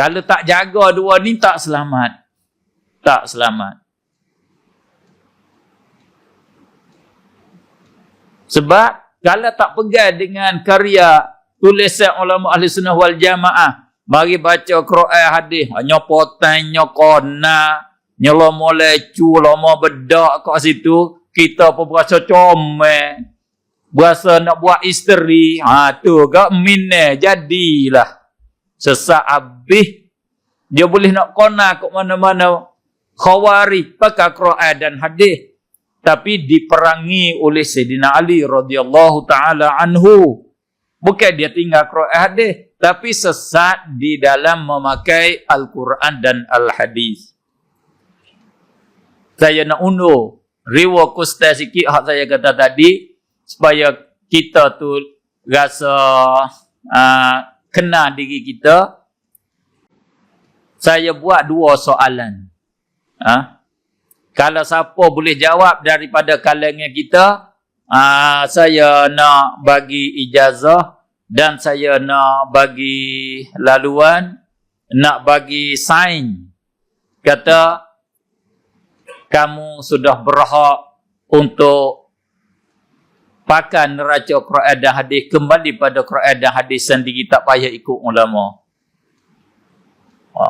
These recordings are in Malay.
Kalau tak jaga dua ni tak selamat. Tak selamat. Sebab kalau tak pegang dengan karya tulisan ulama ahli sunnah wal jamaah, mari baca Quran hadis, nyopotan nyokona, nyelomo lecu, lomo bedak kat situ, kita pun berasa comel. Berasa nak buat isteri. Ha tu gak jadilah. Sesak habis dia boleh nak kona ke mana-mana khawari pakai Quran dan hadis tapi diperangi oleh Sayyidina Ali radhiyallahu taala anhu. Bukan dia tinggal Quran hadis tapi sesat di dalam memakai Al-Quran dan Al-Hadis. Saya nak undur riwa kusta sikit hak saya kata tadi supaya kita tu rasa uh, kena diri kita saya buat dua soalan. Uh, kalau siapa boleh jawab daripada kalangan kita uh, saya nak bagi ijazah dan saya nak bagi laluan nak bagi sign kata kamu sudah berhak untuk pakai neraca Quran dan hadis kembali pada Quran dan hadis sendiri tak payah ikut ulama. Ha.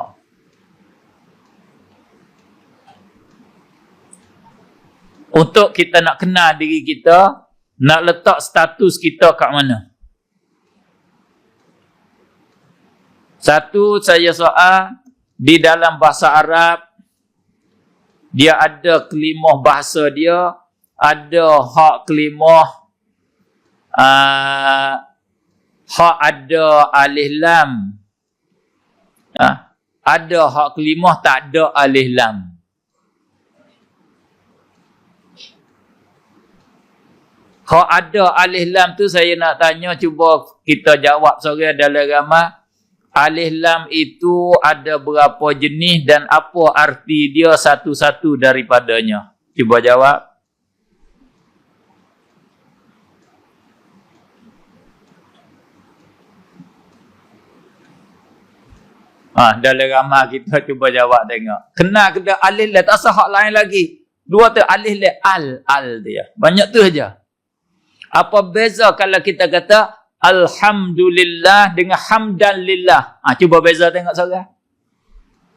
Untuk kita nak kenal diri kita, nak letak status kita kat mana? Satu saya soal di dalam bahasa Arab dia ada kelimah bahasa dia, ada hak kelimah uh, hak ada alih lam. Uh, ada hak kelimah tak ada alih lam. Hak ada alih lam tu saya nak tanya cuba kita jawab sore dalam ramai. Alih lam itu ada berapa jenis dan apa arti dia satu-satu daripadanya? Cuba jawab. Ha, dalam ramah kita cuba jawab tengok. Kena kena alih lah. Tak sah hak lain lagi. Dua tu alih lah. Al. Al dia. Banyak tu aja. Apa beza kalau kita kata Alhamdulillah dengan hamdan lillah. Ha, cuba beza tengok seorang.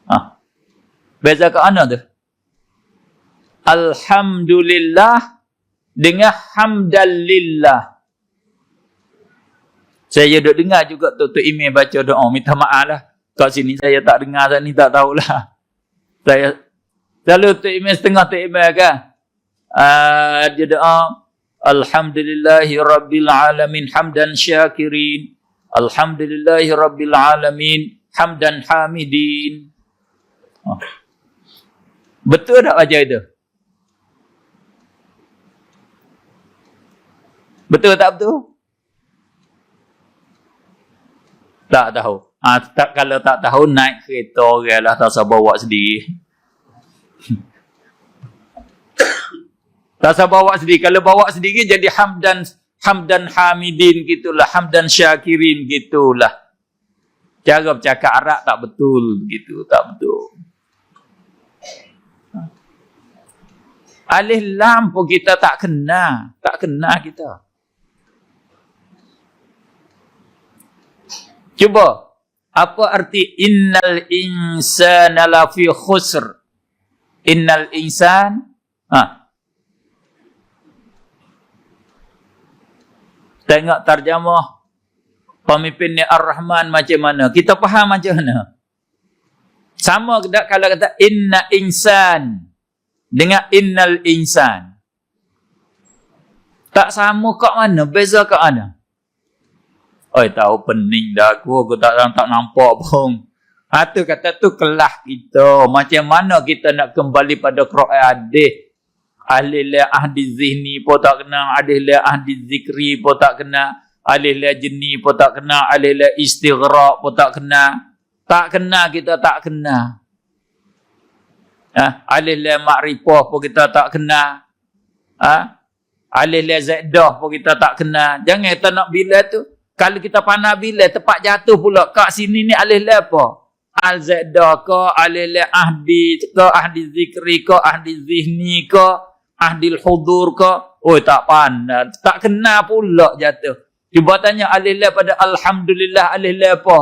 Ha. Beza ke mana tu? Alhamdulillah dengan hamdan lillah. Saya duduk dengar juga tu, tu email baca doa. Minta maaf lah. Kat sini saya tak dengar saat ni tak tahulah. Saya selalu tu email setengah tu email kan. Uh, dia doa Alhamdulillahi Rabbil Alamin Hamdan Syakirin Alhamdulillahi Rabbil Alamin Hamdan Hamidin oh. Betul tak baca itu? Betul tak betul? Tak tahu. Ah, tak kalau tak tahu naik kereta orang lah tak usah bawa sendiri. tak usah bawa sendiri. Kalau bawa sendiri jadi hamdan hamdan hamidin gitulah, hamdan syakirin gitulah. Cara bercakap Arab tak betul gitu, tak betul. Alih lam pun kita tak kena, tak kena kita. Cuba apa arti innal insana lafi khusr? Innal insan ha. Tengok terjemah pemimpin ni Ar-Rahman macam mana? Kita faham macam mana? Sama tak kalau kata inna insan dengan innal insan? Tak sama kat mana? Beza kat mana? Oi tahu pening dah aku, aku tak tak nampak pun. Ha tu kata tu kelah kita. Macam mana kita nak kembali pada Quran hadis? Ahli la ahdi zihni pun tak kena, ahli la ahdi zikri pun tak kena, ahli la jinni pun tak kena, ahli la istighraq pun tak kena. Tak kena kita tak kena. Ha, ahli la ma'rifah pun kita tak kena. Ha? Ahli la zaidah pun kita tak kena. Jangan kita nak bila tu. Kalau kita pandang bila tempat jatuh pula kat sini ni alih lah apa? al-zaidah ke, ahli ahdi ke, ahdi zikri ke, ahdi zihni ke, ahli hudur ke. Oh tak pandai. Tak kena pula jatuh. Cuba tanya ahli pada Alhamdulillah ahli apa?